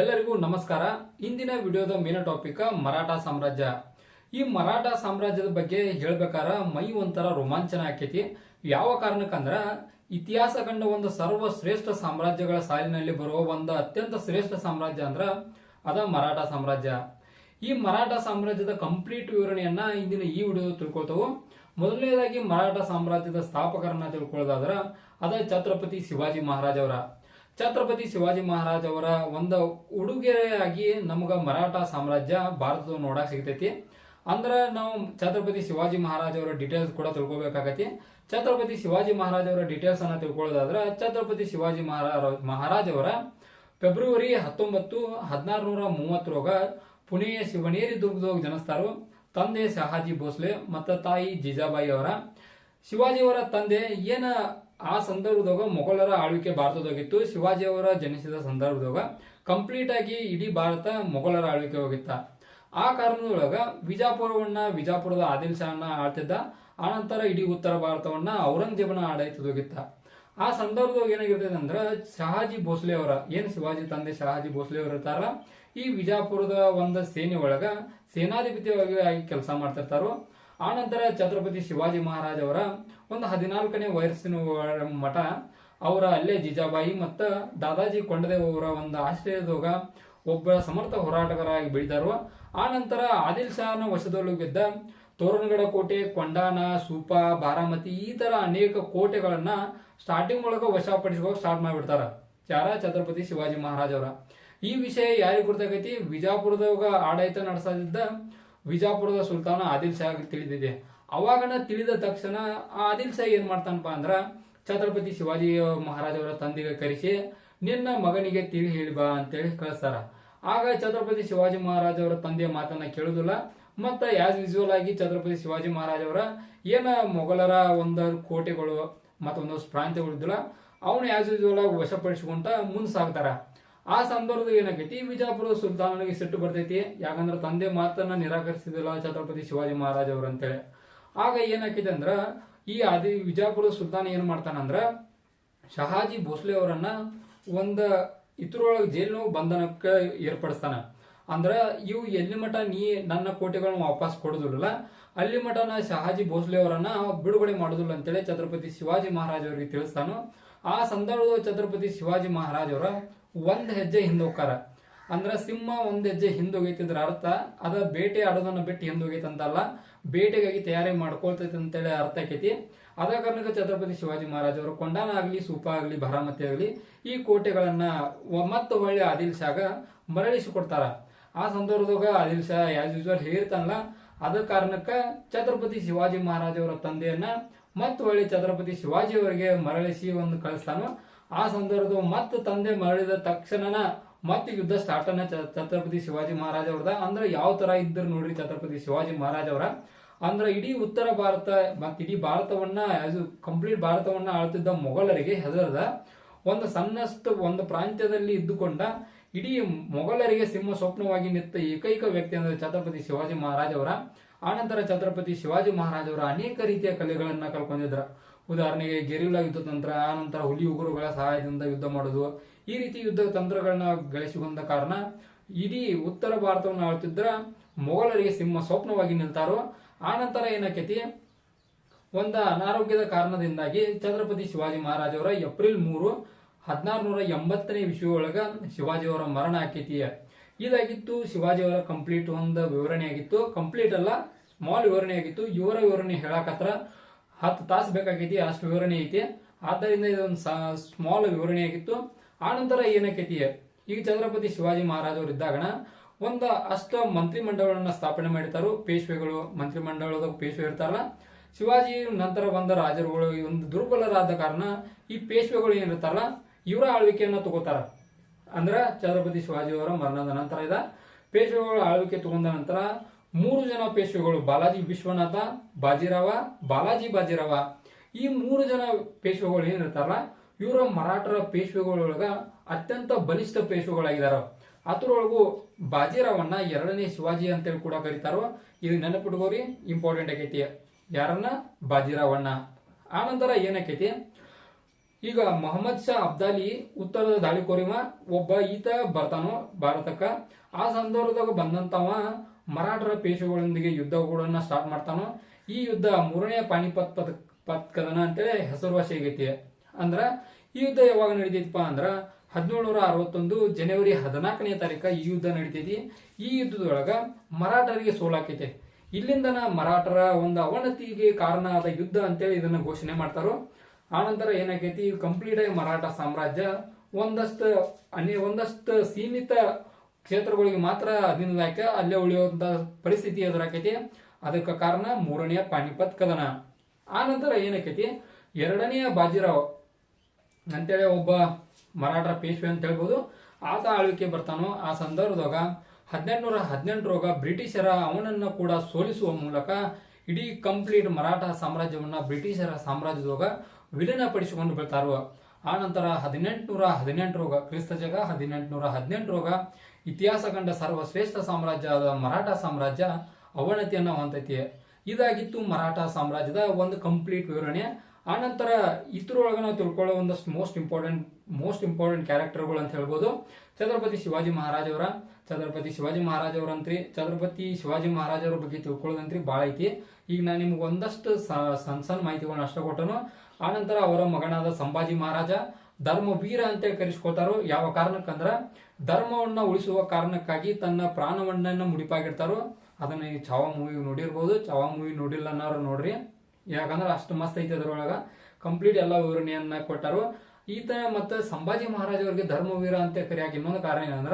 ಎಲ್ಲರಿಗೂ ನಮಸ್ಕಾರ. ಇಂದಿನ ವಿಡಿಯೋದ ಮೇನ ಟಾಪಿಕ್ ಮರಾಠ ಸಾಮ್ರಾಜ್ಯ. ಈ ಮರಾಠ ಸಾಮ್ರಾಜ್ಯದ ಬಗ್ಗೆ ಹೇಳ್ಬೇಕಾರ ಮೈ ಒಂಥರ ರೋಮಾಂಚನ ಆಕೈತಿ. ಯಾವ ಕಾರಣಕ್ಕಂದ್ರ, ಇತಿಹಾಸ ಕಂಡ ಒಂದು ಸರ್ವಶ್ರೇಷ್ಠ ಸಾಮ್ರಾಜ್ಯಗಳ ಸಾಲಿನಲ್ಲಿ ಬರುವ ಒಂದು ಅತ್ಯಂತ ಶ್ರೇಷ್ಠ ಸಾಮ್ರಾಜ್ಯ ಅಂದ್ರ ಅದ ಮರಾಠ ಸಾಮ್ರಾಜ್ಯ. ಈ ಮರಾಠ ಸಾಮ್ರಾಜ್ಯದ ಕಂಪ್ಲೀಟ್ ವಿವರಣೆಯನ್ನ ಇಂದಿನ ಈ ವಿಡಿಯೋ ತಿಳ್ಕೊಳ್ತವು. ಮೊದಲನೇದಾಗಿ ಮರಾಠ ಸಾಮ್ರಾಜ್ಯದ ಸ್ಥಾಪಕರನ್ನ ತಿಳ್ಕೊಳ್ಳೋದಾದ್ರ ಅದ ಛತ್ರಪತಿ ಶಿವಾಜಿ ಮಹಾರಾಜ್ ಅವರ ಛತ್ರಪತಿ ಶಿವಾಜಿ ಮಹಾರಾಜ್ ಅವರ ಒಂದು ಉಡುಗೆಯಾಗಿ ನಮಗ ಮರಾಠ ಸಾಮ್ರಾಜ್ಯ ಭಾರತದ ನೋಡಕ್ ಸಿಗ್ತೈತಿ. ಅಂದ್ರ ನಾವು ಛತ್ರಪತಿ ಶಿವಾಜಿ ಮಹಾರಾಜ್ ಅವರ ಡೀಟೇಲ್ಸ್ ಕೂಡ ತಿಳ್ಕೊಬೇಕಾಗತಿ. ಛತ್ರಪತಿ ಶಿವಾಜಿ ಮಹಾರಾಜ್ ಅವರ ಡೀಟೇಲ್ಸ್ ಅನ್ನ ತಿಳ್ಕೊಳ್ಳೋದಾದ್ರ ಛತ್ರಪತಿ ಶಿವಾಜಿ ಮಹಾರಾಜ್ ಅವರ ಫೆಬ್ರವರಿ ಹತ್ತೊಂಬತ್ತು ಹದಿನಾರು ನೂರ ಮೂವತ್ತರೊಳಗ ಪುಣೆಯ ಶಿವನೇರಿ ದುರ್ಗದೊಳಗೆ ಜನಿಸ್ತಾರು. ತಂದೆ ಶಹಾಜಿ ಭೋಸ್ಲೆ ಮತ್ತು ತಾಯಿ ಜಿಜಾಬಾಯಿ ಅವರ. ಶಿವಾಜಿ ಅವರ ತಂದೆ ಏನ ಆ ಸಂದರ್ಭದಾಗ ಮೊಘಲರ ಆಳ್ವಿಕೆ ಭಾರತದಾಗಿತ್ತು. ಶಿವಾಜಿಯವರ ಜನಿಸಿದ ಸಂದರ್ಭದಾಗ ಕಂಪ್ಲೀಟ್ ಆಗಿ ಇಡೀ ಭಾರತ ಮೊಘಲರ ಆಳ್ವಿಕೆ ಹೋಗಿತ್ತ. ಆ ಕಾರಣದೊಳಗ ವಿಜಾಪುರವನ್ನ ವಿಜಾಪುರದ ಆದಿಲ್ ಶಾಹನ ಆಳ್ತಿದ್ದ. ಆನಂತರ ಇಡೀ ಉತ್ತರ ಭಾರತವನ್ನ ಔರಂಗಜೇಬನ ಆಡಳಿತದೋಗಿತ್ತ ಆ ಸಂದರ್ಭದಾಗ ಏನಾಗಿರ್ತದೆ ಅಂದ್ರ ಶಹಾಜಿ ಭೋಸ್ಲೆ ಅವರ, ಏನ್ ಶಿವಾಜಿ ತಂದೆ ಶಹಾಜಿ ಭೋಸ್ಲೆ ಅವರು ಇರ್ತಾರ, ಈ ವಿಜಾಪುರದ ಒಂದು ಸೇನೆ ಒಳಗ ಸೇನಾಧಿಪತಿಯಾಗಿ ಆಗಿ ಕೆಲಸ ಮಾಡ್ತಿರ್ತಾರೋ. ಆನಂತರ ಛತ್ರಪತಿ ಶಿವಾಜಿ ಮಹಾರಾಜ್ ಅವರ ಒಂದು ಹದಿನಾಲ್ಕನೇ ವಯಸ್ಸಿನ ಮಠ, ಅವರ ಅಲ್ಲೇ ಜಿಜಾಬಾಯಿ ಮತ್ತು ದಾದಾಜಿ ಕೊಂಡದೇವ್ ಅವರ ಒಂದು ಆಶ್ರಯದೋಗ ಒಬ್ಬ ಸಮರ್ಥ ಹೋರಾಟಗಾರಾಗಿ ಬೆಳೆದರು ಆನಂತರ ಆದಿಲ್ ಶಾಹನ ವಶದೊಳಗಿದ್ದ ತೋರಣಗಡ ಕೋಟೆ, ಕೊಂಡಾನ, ಸೂಪ, ಬಾರಾಮತಿ ಈ ತರ ಅನೇಕ ಕೋಟೆಗಳನ್ನ ಸ್ಟಾರ್ಟಿಂಗ್ ಒಳಗ ವಶಪಡಿಸ್ಕೋಕ್ ಸ್ಟಾರ್ಟ್ ಮಾಡಿಬಿಡ್ತಾರ ಯಾರ? ಛತ್ರಪತಿ ಶಿವಾಜಿ ಮಹಾರಾಜ್ ಅವರ. ಈ ವಿಷಯ ಯಾರಿಗೆ ಗೊತ್ತಾಗೈತಿ? ವಿಜಾಪುರದಾಗ ಆಡಳಿತ ನಡೆಸದಿದ್ದ ವಿಜಾಪುರದ ಸುಲ್ತಾನ ಆದಿಲ್ ಶಾ ತಿಳಿದಿದೆ. ಅವಾಗನ ತಿಳಿದ ತಕ್ಷಣ ಆದಿಲ್ ಶಾ ಏನ್ ಮಾಡ್ತಾನಪ್ಪ ಅಂದ್ರ ಛತ್ರಪತಿ ಶಿವಾಜಿ ಮಹಾರಾಜವರ ತಂದೆಗೆ ಕರೆಸಿ, ನಿನ್ನ ಮಗನಿಗೆ ತಿಳಿ ಹೇಳಿ ಬಾ ಅಂತೇಳಿ ಕಳಿಸ್ತಾರ. ಆಗ ಛತ್ರಪತಿ ಶಿವಾಜಿ ಮಹಾರಾಜವರ ತಂದೆಯ ಮಾತನ್ನ ಕೇಳುದಿಲ್ಲ. ಮತ್ತ ಯಾಸ್ ಯೂಶುವಲ್ ಆಗಿ ಛತ್ರಪತಿ ಶಿವಾಜಿ ಮಹಾರಾಜವರ ಏನ ಮೊಘಲರ ಒಂದು ಕೋಟೆಗಳು ಮತ್ತೊಂದಷ್ಟು ಪ್ರಾಂತ್ಯಗಳು ಇದ್ದಿಲ್ಲ ಅವನು ಯಾಸ್ ಯೂಶುವಲ್ ಆಗಿ ವಶಪಡಿಸಿಕೊಂಡ ಮುಂದೆ ಸಾಗ್ತಾರ. ಆ ಸಂದರ್ಭದಲ್ಲಿ ಏನಾಗೈತಿ ವಿಜಾಪುರ ಸುಲ್ತಾನನಿಗೆ ಸಿಟ್ಟು ಬರ್ತೈತಿ. ಯಾಕಂದ್ರೆ ತಂದೆ ಮಾತನ್ನ ನಿರಾಕರಿಸಿದಿಲ್ಲ ಛತ್ರಪತಿ ಶಿವಾಜಿ ಮಹಾರಾಜ್ ಅವರು ಅಂತೇಳಿ. ಆಗ ಏನಾಕೈತಿ ಅಂದ್ರ, ಈ ಆದಿ ವಿಜಾಪುರ ಸುಲ್ತಾನ ಏನ್ ಮಾಡ್ತಾನಂದ್ರ ಶಹಾಜಿ ಭೋಸ್ಲೆ ಅವರನ್ನ ಒಂದ ಇತರೊಳಗೆ ಜೈಲು ಬಂಧನಕ್ಕೆ ಏರ್ಪಡಿಸ್ತಾನ. ಅಂದ್ರ, ಇವು ಎಲ್ಲಿ ಮಠ ನೀ ನನ್ನ ಕೋಟೆಗಳನ್ನ ವಾಪಸ್ ಕೊಡುದಿಲ್ಲ ಅಲ್ಲಿ ಮಠ ನಾ ಶಹಾಜಿ ಭೋಸ್ಲೆ ಅವರನ್ನ ಬಿಡುಗಡೆ ಮಾಡುದಿಲ್ಲ ಅಂತೇಳಿ ಛತ್ರಪತಿ ಶಿವಾಜಿ ಮಹಾರಾಜ್ ಅವರಿಗೆ ತಿಳಿಸ್ತಾನು. ಆ ಸಂದರ್ಭದ ಛತ್ರಪತಿ ಶಿವಾಜಿ ಮಹಾರಾಜ್ ಅವರ ಒಂದ್ ಹೆಜ್ಜೆ ಹಿಂದೋಗ್ತಾರ ಅಂದ್ರೆ ಸಿಂಹ ಒಂದ್ ಹೆಜ್ಜೆ ಹಿಂದೋಗೈತಿದ್ರ ಅರ್ಥ. ಅದ ಬೇಟೆ ಆಡೋದನ್ನ ಬಿಟ್ಟು ಹಿಂದೋಗೈತಿ ಅಂತಲ್ಲ. ಬೇಟೆಗಾಗಿ ತಯಾರಿ ಮಾಡ್ಕೊಳ್ತೈತೆ ಅಂತೇಳಿ ಅರ್ಥ ಆಕೈತಿ. ಅದ ಕಾರಣಕ್ಕೆ ಛತ್ರಪತಿ ಶಿವಾಜಿ ಮಹಾರಾಜ್ ಅವರು ಕೊಂಡಾನ ಆಗ್ಲಿ, ಸೂಪ ಆಗ್ಲಿ ಭರಾಮತಿ ಆಗ್ಲಿ ಈ ಕೋಟೆಗಳನ್ನ ಮತ್ತು ಮತ್ತೆ ಒಳ್ಳೆ ಆದಿಲ್ ಶಾಗ ಮರಳಿಸಿಕೊಡ್ತಾರ ಆ ಸಂದರ್ಭದಾಗ ಆದಿಲ್ ಶಾ ಆಸ್ ಯೂಸ್ವಲ್ ಹೇಳಿರ್ತಾನಲ್ಲ. ಅದ ಕಾರಣಕ್ಕ ಛತ್ರಪತಿ ಶಿವಾಜಿ ಮಹಾರಾಜ್ ಅವರ ತಂದೆಯನ್ನ ಮತ್ತು ಒಳ್ಳೆ ಛತ್ರಪತಿ ಶಿವಾಜಿ ಅವರಿಗೆ ಮರಳಿಸಿ ಒಂದು ಕಳಿಸ್ತಾನು. ಆ ಸಂದರ್ಭದ ಮತ್ತೆ ತಂದೆ ಮರಳಿದ ತಕ್ಷಣನ ಮತ್ತೆ ಯುದ್ಧ ಸ್ಟಾರ್ಟ್ ಅನ್ನ ಛತ್ರಪತಿ ಶಿವಾಜಿ ಮಹಾರಾಜ ಅವ್ರದ ಅಂದ್ರೆ ಯಾವ ತರ ಇದ್ದರು ನೋಡ್ರಿ ಛತ್ರಪತಿ ಶಿವಾಜಿ ಮಹಾರಾಜ ಅವರ ಅಂದ್ರೆ ಇಡೀ ಉತ್ತರ ಭಾರತ ಮತ್ತೆ ಇಡೀ ಭಾರತವನ್ನ ಕಂಪ್ಲೀಟ್ ಭಾರತವನ್ನ ಆಳ್ತಿದ್ದ ಮೊಘಲರಿಗೆ ಹೆದರದ ಒಂದು ಸಣ್ಣಷ್ಟು ಒಂದು ಪ್ರಾಂತ್ಯದಲ್ಲಿ ಇದ್ದುಕೊಂಡ ಇಡೀ ಮೊಘಲರಿಗೆ ಸಿಂಹ ಸ್ವಪ್ನವಾಗಿ ನಿಂತ ಏಕೈಕ ವ್ಯಕ್ತಿ ಅಂದ್ರೆ ಛತ್ರಪತಿ ಶಿವಾಜಿ ಮಹಾರಾಜ ಅವರ ಆನಂತರ ಛತ್ರಪತಿ ಶಿವಾಜಿ ಮಹಾರಾಜ ಅವರ ಅನೇಕ ರೀತಿಯ ಕಲೆಗಳನ್ನ ಕಲ್ಕೊಂಡಿದ್ರ ಉದಾಹರಣೆಗೆ ಗೆರಿಲ್ಲಾ ಯುದ್ಧ ತಂತ್ರ ಆನಂತರ ಹುಲಿ ಉಗುರುಗಳ ಸಹಾಯದಿಂದ ಯುದ್ಧ ಮಾಡೋದು. ಈ ರೀತಿ ಯುದ್ಧ ತಂತ್ರಗಳನ್ನ ಗಳಿಸಿಕೊಂಡ ಕಾರಣ, ಇಡೀ ಉತ್ತರ ಭಾರತವನ್ನು ಆಳ್ತಿದ್ರ ಮೊಘಲರಿಗೆ ಸಿಂಹ ಸ್ವಪ್ನವಾಗಿ ನಿಲ್ತಾರೋ ಆನಂತರ ಏನಾಕೈತಿ? ಒಂದ ಅನಾರೋಗ್ಯದ ಕಾರಣದಿಂದಾಗಿ ಛತ್ರಪತಿ ಶಿವಾಜಿ ಮಹಾರಾಜವರ ಏಪ್ರಿಲ್ ಮೂರು ಹದಿನಾರು ನೂರ ಎಂಬತ್ತನೇ ವಿಶ್ವ ಒಳಗ ಶಿವಾಜಿ ಅವರ ಮರಣ ಆಕೈತಿ. ಇದಾಗಿತ್ತು, ಶಿವಾಜಿಯವರ ಕಂಪ್ಲೀಟ್ ಒಂದು ವಿವರಣೆ ಆಗಿತ್ತು ಕಂಪ್ಲೀಟ್ ಅಲ್ಲ ಸ್ಮಾಲ್ ವಿವರಣೆ ಆಗಿತ್ತು ಇವರ ವಿವರಣೆ ಹೇಳಕತ್ರ ಹತ್ತು ತಾಸು ಬೇಕಾಗೈತಿ ಅಷ್ಟು ವಿವರಣೆ ಐತಿ. ಆದ್ದರಿಂದ ಇದೊಂದು ಸ್ಮಾಲ್ ವಿವರಣೆ ಆಗಿತ್ತು. ಆನಂತರ ಏನಾಕೈತಿ ಈಗ ಛತ್ರಪತಿ ಶಿವಾಜಿ ಮಹಾರಾಜ್ ಅವರು ಇದ್ದಾಗಣ, ಒಂದು ಅಷ್ಟ ಮಂತ್ರಿಮಂಡಲಗಳನ್ನ ಸ್ಥಾಪನೆ ಮಾಡಿರ್ತಾರೋ. ಪೇಶ್ವೆಗಳು ಮಂತ್ರಿಮಂಡಲದ ಪೇಶ್ವೆ ಇರ್ತಾರಲ್ಲ. ಶಿವಾಜಿ ನಂತರ ಬಂದ ರಾಜರುಗಳು ಒಂದು ದುರ್ಬಲರಾದ ಕಾರಣ ಈ ಪೇಶ್ವೆಗಳು ಏನಿರ್ತಾರಲ್ಲ, ಇವರ ಆಳ್ವಿಕೆಯನ್ನ ತಗೋತಾರ. ಅಂದ್ರ ಛತ್ರಪತಿ ಶಿವಾಜಿ ಅವರ ಮರಣದ ನಂತರ ಇದ. ಪೇಶ್ವೆಗಳ ಆಳ್ವಿಕೆ ತಗೊಂಡ ನಂತರ ಮೂರು ಜನ ಪೇಶ್ವೆಗಳು, ಬಾಲಾಜಿ ವಿಶ್ವನಾಥ ಬಾಜಿರಾವ, ಬಾಲಾಜಿ ಬಾಜಿರಾವ. ಈ ಮೂರು ಜನ ಪೇಶ್ವೆಗಳು ಏನಿರ್ತಾರಲ್ಲ, ಇವರ ಮರಾಠರ ಪೇಶ್ವೆಗಳೊಳಗ ಅತ್ಯಂತ ಬಲಿಷ್ಠ ಪೇಶ್ವೆಗಳಾಗಿದಾರ. ಅದ್ರೊಳಗು ಬಾಜಿರಾವನ್ನ ಎರಡನೇ ಶಿವಾಜಿ ಅಂತೇಳಿ ಕೂಡ ಕರೀತಾರೋ. ಇದು ನೆನಪಿಟ್ಕೋರಿ ಇಂಪಾರ್ಟೆಂಟ್ ಆಗೈತಿ. ಯಾರನ್ನ? ಬಾಜಿರಾವಣ್ಣ ಆನಂತರ ಏನಾಕೈತಿ ಈಗ ಮೊಹಮ್ಮದ್ ಶಾ ಅಬ್ದಾಲಿ ಉತ್ತರದ ದಾಳಿಕೋರಿಮ, ಒಬ್ಬ ಈತ ಬರ್ತಾನೋ, ಭಾರತಕ್ಕ. ಆ ಸಂದರ್ಭದಾಗ ಬಂದಂತವ ಮರಾಠರ ಪೇಶುಗಳೊಂದಿಗೆ ಯುದ್ಧಗಳನ್ನ ಸ್ಟಾರ್ಟ್ ಮಾಡ್ತಾನೋ, ಈ ಯುದ್ಧ ಮೂರನೇ ಪಾಣಿಪತ್ ಪದ ಪತ್ಕದನ ಅಂತೇಳಿ ಹೆಸರುವಾಸಿ ಆಗೈತಿ. ಅಂದ್ರ, ಈ ಯುದ್ಧ ಯಾವಾಗ ನಡೀತೈತಿಪ್ಪ ಅಂದ್ರ, ಹದಿನೇಳುನೂರ ಅರವತ್ತೊಂದು ಜನವರಿ ಹದಿನಾಲ್ಕನೇ ತಾರೀಕ ಈ ಯುದ್ಧ ನಡೀತೈತಿ. ಈ ಯುದ್ಧದೊಳಗ ಮರಾಠರಿಗೆ ಸೋಲಾಕೈತೆ ಇಲ್ಲಿಂದನ ಮರಾಠರ ಒಂದು ಅವನತಿಗೆ ಕಾರಣ ಆದ ಯುದ್ಧ ಅಂತೇಳಿ ಇದನ್ನ ಘೋಷಣೆ ಮಾಡ್ತಾರೋ ಆನಂತರ ಏನಾಗೈತಿ ಕಂಪ್ಲೀಟ್ ಆಗಿ ಮರಾಠ ಸಾಮ್ರಾಜ್ಯ ಒಂದಷ್ಟು, ಅನೇ, ಒಂದಷ್ಟು ಸೀಮಿತ ಕ್ಷೇತ್ರಗಳಿಗೆ ಮಾತ್ರ ಅಧೀನದಾಯಕ ಅಲ್ಲೇ ಉಳಿಯುವಂತ ಪರಿಸ್ಥಿತಿ ಎದುರಾಕೈತಿ. ಅದಕ್ಕೆ ಕಾರಣ ಮೂರನೆಯ ಪಾಣಿಪತ್ ಕದನ. ಆ ನಂತರ ಏನಾಕೈತಿ ಎರಡನೆಯ ಬಾಜಿರಾವ್. ಅಂತೇಳಿ ಒಬ್ಬ ಮರಾಠ ಪೇಶ್ವೆ ಅಂತ ಹೇಳ್ಬೋದು. ಆತ ಆಳ್ವಿಕೆ ಬರ್ತಾನೋ ಆ ಸಂದರ್ಭದಾಗ ಹದಿನೆಂಟುನೂರ ಹದಿನೆಂಟರೊಳಗ ಬ್ರಿಟಿಷರ ಅವನನ್ನು ಕೂಡ ಸೋಲಿಸುವ ಮೂಲಕ ಇಡೀ ಕಂಪ್ಲೀಟ್ ಮರಾಠ ಸಾಮ್ರಾಜ್ಯವನ್ನು ಬ್ರಿಟಿಷರ ಸಾಮ್ರಾಜ್ಯದೊಳಗ ವಿಲೀನಪಡಿಸಿಕೊಂಡು ಬಿಡ್ತಾರೋ ಆ ನಂತರ ಹದಿನೆಂಟುನೂರ ಹದಿನೆಂಟರೊಳಗ ಕ್ರಿಸ್ತ ಜಗ, ಹದಿನೆಂಟುನೂರ ಹದಿನೆಂಟರೊಳಗ ಇತಿಹಾಸ ಕಂಡ ಸರ್ವಶ್ರೇಷ್ಠ ಸಾಮ್ರಾಜ್ಯ ಆದ ಮರಾಠ ಸಾಮ್ರಾಜ್ಯ ಅವನತಿಯನ್ನ ಹೊಂದೈತಿ ಇದಾಗಿತ್ತು ಮರಾಠ ಸಾಮ್ರಾಜ್ಯದ ಒಂದು ಕಂಪ್ಲೀಟ್ ವಿವರಣೆ. ಆನಂತರ ಇದ್ರೊಳಗೆ ನಾವು ತಿಳ್ಕೊಳ್ಳೋ ಒಂದಷ್ಟು ಮೋಸ್ಟ್ ಇಂಪಾರ್ಟೆಂಟ್ ಮೋಸ್ಟ್ ಇಂಪಾರ್ಟೆಂಟ್ ಕ್ಯಾರೆಕ್ಟರ್ಗಳು ಅಂತ ಹೇಳ್ಬೋದು. ಛತ್ರಪತಿ ಶಿವಾಜಿ ಮಹಾರಾಜ್ ಅವರ, ಛತ್ರಪತಿ ಶಿವಾಜಿ ಮಹಾರಾಜ್ ಅವರಂತ್ರಿ, ಛತ್ರಪತಿ ಶಿವಾಜಿ ಮಹಾರಾಜ್ ಅವ್ರ ಬಗ್ಗೆ ತಿಳ್ಕೊಳ್ಳೋದಂತ್ರಿ ಭಾಳ ಐತಿ. ಈಗ ನಾನು ನಿಮ್ಗೆ ಒಂದಷ್ಟು ಸಣ್ಣ ಸಣ್ಣ ಮಾಹಿತಿಗಳನ್ನ ಅಷ್ಟ ಕೊಟ್ಟನು. ಆನಂತರ ಅವರ ಮಗನಾದ ಸಂಭಾಜಿ ಮಹಾರಾಜ ಧರ್ಮವೀರ ಅಂತ ಕರೆಸ್ಕೊತಾರೋ ಯಾವ ಕಾರಣಕ್ಕಂದ್ರ ಧರ್ಮವನ್ನ ಉಳಿಸುವ ಕಾರಣಕ್ಕಾಗಿ ತನ್ನ ಪ್ರಾಣವನ್ನ ಮುಡಿಪಾಗಿರ್ತಾರೋ ಅದನ್ನ ಈ ಚಾವ ಮೂವಿ ನೋಡಿರ್ಬೋದು. ಚಾವ ಮೂವಿ ನೋಡಿಲ್ಲ ಅನ್ನೋರು ನೋಡ್ರಿ. ಯಾಕಂದ್ರೆ ಅಷ್ಟು ಮಸ್ತ್ ಐತಿ ಅದರೊಳಗ. ಕಂಪ್ಲೀಟ್ ಎಲ್ಲ ವಿವರಣೆಯನ್ನ ಕೊಟ್ಟರು. ಈತ ಮತ್ತೆ ಸಂಭಾಜಿ ಮಹಾರಾಜ್ ಅವರಿಗೆ ಧರ್ಮವೀರ ಅಂತ ಕರೆಯಾಗಿ ಇನ್ನೊಂದು ಕಾರಣ ಏನಂದ್ರ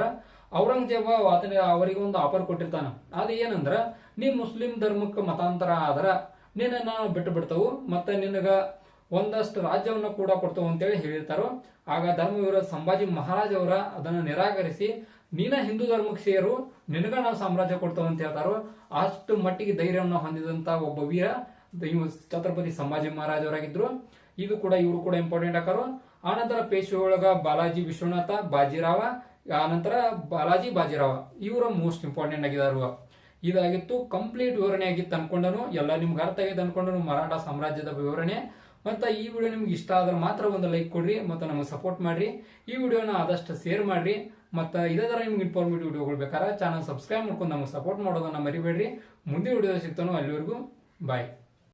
ಔರಂಗಜೇಬ ಆತನ ಅವರಿಗೆ ಒಂದು ಆಫರ್ ಕೊಟ್ಟಿರ್ತಾನ. ಅದು ಏನಂದ್ರ, ನೀ ಮುಸ್ಲಿಂ ಧರ್ಮಕ್ಕೆ ಮತಾಂತರ ಆದ್ರ ನಿನ್ನ ಬಿಟ್ಟು ಬಿಡ್ತಾವು ಮತ್ತೆ ನಿನಗ ಒಂದಷ್ಟು ರಾಜ್ಯವನ್ನ ಕೂಡ ಕೊಡ್ತು ಅಂತೇಳಿ ಹೇಳಿರ್ತಾರೋ, ಆಗ ಧರ್ಮವೀರ ಸಂಭಾಜಿ ಮಹಾರಾಜ್ ಅವರ ಅದನ್ನು ನಿರಾಕರಿಸಿ, ನೀನ ಹಿಂದೂ ಧರ್ಮಕ್ಕೆ ಸೇರು ನಿನಗ ನಾವು ಸಾಮ್ರಾಜ್ಯ ಕೊಡ್ತೇವೆ ಅಂತ ಹೇಳ್ತಾರೋ, ಅಷ್ಟು ಮಟ್ಟಿಗೆ ಧೈರ್ಯವನ್ನು ಹೊಂದಿದಂತ ಒಬ್ಬ ವೀರ ಛತ್ರಪತಿ ಸಂಭಾಜಿ ಮಹಾರಾಜ್ ಅವರಾಗಿದ್ರು. ಇದು ಕೂಡ ಇವರು ಕೂಡ ಇಂಪಾರ್ಟೆಂಟ್ ಆಕಾರು. ಆನಂತರ ಪೇಶ್ವೆ ಒಳಗ ಬಾಲಾಜಿ ವಿಶ್ವನಾಥ ಬಾಜಿರಾವ ಆನಂತರ ಬಾಲಾಜಿ ಬಾಜಿರಾವ, ಇವರ ಮೋಸ್ಟ್ ಇಂಪಾರ್ಟೆಂಟ್ ಆಗಿದಾರು ಇದಾಗಿತ್ತು ಕಂಪ್ಲೀಟ್ ವಿವರಣೆ ಆಗಿತ್ತು ಅನ್ಕೊಂಡನು, ಎಲ್ಲ ನಿಮ್ಗೆ ಅರ್ಥ ಆಗಿದೆ ಅನ್ಕೊಂಡನು ಮರಾಠ ಸಾಮ್ರಾಜ್ಯದ ವಿವರಣೆ. ಮತ್ತೆ ಈ ವಿಡಿಯೋ ನಿಮ್ಗೆ ಇಷ್ಟ ಆದ್ರೆ ಮಾತ್ರ ಒಂದು ಲೈಕ್ ಕೊಡ್ರಿ, ಮತ್ತೆ ನಮಗೆ ಸಪೋರ್ಟ್ ಮಾಡ್ರಿ. ಈ ವಿಡಿಯೋನ ಆದಷ್ಟು ಶೇರ್ ಮಾಡ್ರಿ. ಮತ್ತು ಇದೇ ನಿಮ್ಗೆ ಇನ್ಫಾರ್ಮೇಟಿವ್ ವಿಡಿಯೋಗಳು ಬೇಕಾದ್ರೆ ಚಾನಲ್ ಸಬ್ಸ್ಕ್ರೈಬ್ ಮಾಡ್ಕೊಂಡು ನಮಗೆ ಸಪೋರ್ಟ್ ಮಾಡೋದನ್ನ ಮರಿಬೇಡ್ರಿ. ಮುಂದಿನ ವಿಡಿಯೋ ಸಿಗ್ತಾನೋ ಅಲ್ಲಿವರೆಗೂ ಬಾಯ್